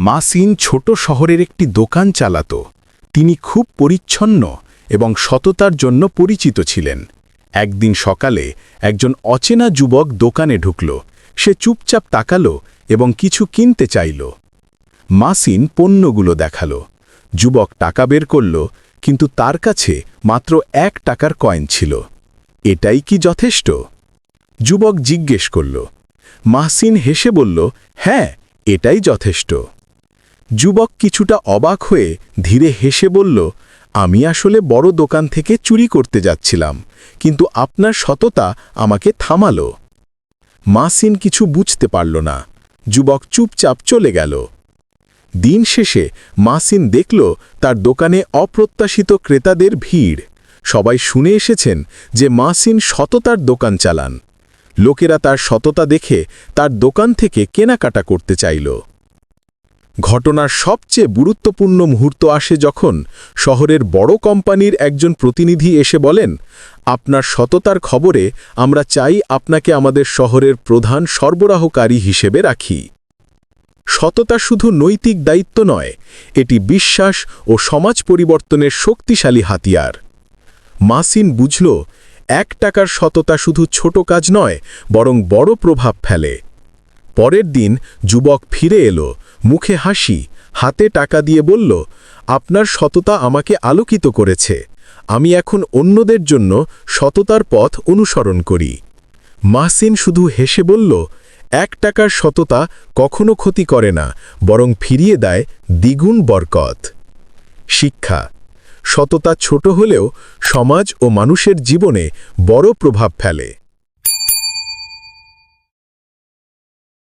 মাসিন ছোট শহরের একটি দোকান চালাত। তিনি খুব পরিচ্ছন্ন এবং সততার জন্য পরিচিত ছিলেন। একদিন সকালে একজন অচেনা যুবক দোকানে ঢুকল। সে চুপচাপ তাকাল এবং কিছু কিনতে চাইল। মাসিন পণ্যগুলো দেখাল। যুবক টাকা বের করল, কিন্তু তার কাছে মাত্র এক টাকার কয়েন ছিল। এটাই কি যথেষ্ট? যুবক জিজ্ঞেস করল। মাহসিন হেসে বলল হ্যাঁ এটাই যথেষ্ট। যুবক কিছুটা অবাক হয়ে ধীরে হেসে বলল, আমি আসলে বড় দোকান থেকে চুরি করতে যাচ্ছিলাম, কিন্তু আপনার সততা আমাকে থামালো। মাসিন কিছু বুঝতে পারল না। যুবক চুপচাপ চলে গেল। দিন শেষে মাসিন দেখল তার দোকানে অপ্রত্যাশিত ক্রেতাদের ভিড়। সবাই শুনে এসেছেন যে মাসিন সততার দোকান চালান। লোকেরা তার সততা দেখে তার দোকান থেকে কেনাকাটা করতে চাইল। ঘটনার সবচেয়ে গুরুত্বপূর্ণ মুহূর্ত আসে যখন শহরের বড় কোম্পানির একজন প্রতিনিধি এসে বলেন, আপনার সততার খবরে আমরা চাই আপনাকে আমাদের শহরের প্রধান সরবরাহকারী হিসেবে রাখি। সততা শুধু নৈতিক দায়িত্ব নয়, এটি বিশ্বাস ও সমাজ পরিবর্তনের শক্তিশালী হাতিয়ার। মাসিন বুঝল, এক টাকার সততা শুধু ছোট কাজ নয়, বরং বড় প্রভাব ফেলে। পরের দিন যুবক ফিরে এলো, মুখে হাসি, হাতে টাকা দিয়ে বলল, আপনার সততা আমাকে আলোকিত করেছে। আমি এখন অন্যদের জন্য সততার পথ অনুসরণ করি। মাহসিন শুধু হেসে বলল, এক টাকার সততা কখনো ক্ষতি করে না, বরং ফিরিয়ে দেয় দ্বিগুণ বরকত। শিক্ষা, সততা ছোট হলেও সমাজ ও মানুষের জীবনে বড় প্রভাব ফেলে।